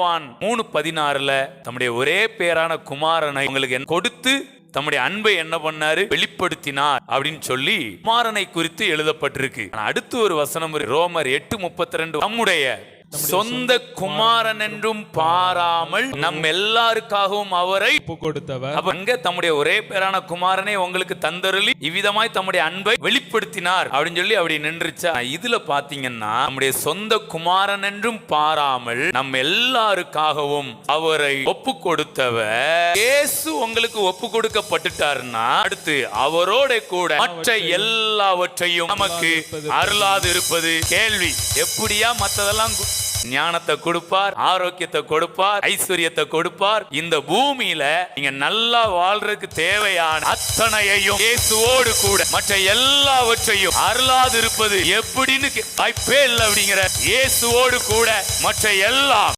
யோவான் மூணு பதினாறுல தம்முடைய ஒரே பேரான குமாரனை உங்களுக்கு கொடுத்து தம்முடைய அன்பை என்ன பண்ணாரு? வெளிப்படுத்தினார் அப்படின்னு சொல்லி குமாரனை குறித்து எழுதப்பட்டிருக்கு. அடுத்து ஒரு வசனம் ரோமர் எட்டு முப்பத்தி ரெண்டு. நம்முடைய சொந்த குமாரன் என்றும் பாராமல் நம் எல்லாருக்காகவும் அவரை கொடுத்தவர் அங்க தம்முடைய ஒரே பேரான குமாரனை உங்களுக்கு தந்தருளி இவ்விதமாய் தம்முடைய அன்பை வெளிப்படுத்தினார் அப்படின்னு சொல்லி அப்படி நின்றுச்சா. இதுல பாத்தீங்கன்னா நம்முடைய சொந்த குமாரன் என்றும் பாராமல் நம் எல்லாருக்காகவும் அவரை ஒப்பு கொடுத்தவர் இயேசு உங்களுக்கு ஒப்பு கொடுக்கப்பட்டுட்டாருன்னா அடுத்து அவரோட கூட மற்ற எல்லாவற்றையும் நமக்கு அருளாது இருப்பது கேள்வி எப்படியா மத்ததெல்லாம் ஞானத்தை கொடுப்பார் ஆரோக்கியத்தை கொடுப்பார் ஐஸ்வர்யத்தை கொடுப்பார். இந்த பூமியில நீங்க நல்லா வாழ்றதுக்கு தேவையான அத்தனையையும் இயேசுவோடு கூட மற்ற எல்லாவற்றையும் அருளாது இருப்பது எப்படின்னு கே- வாய்ப்பே இல்லை அப்படிங்கிற இயேசுவோடு கூட மற்ற எல்லாம்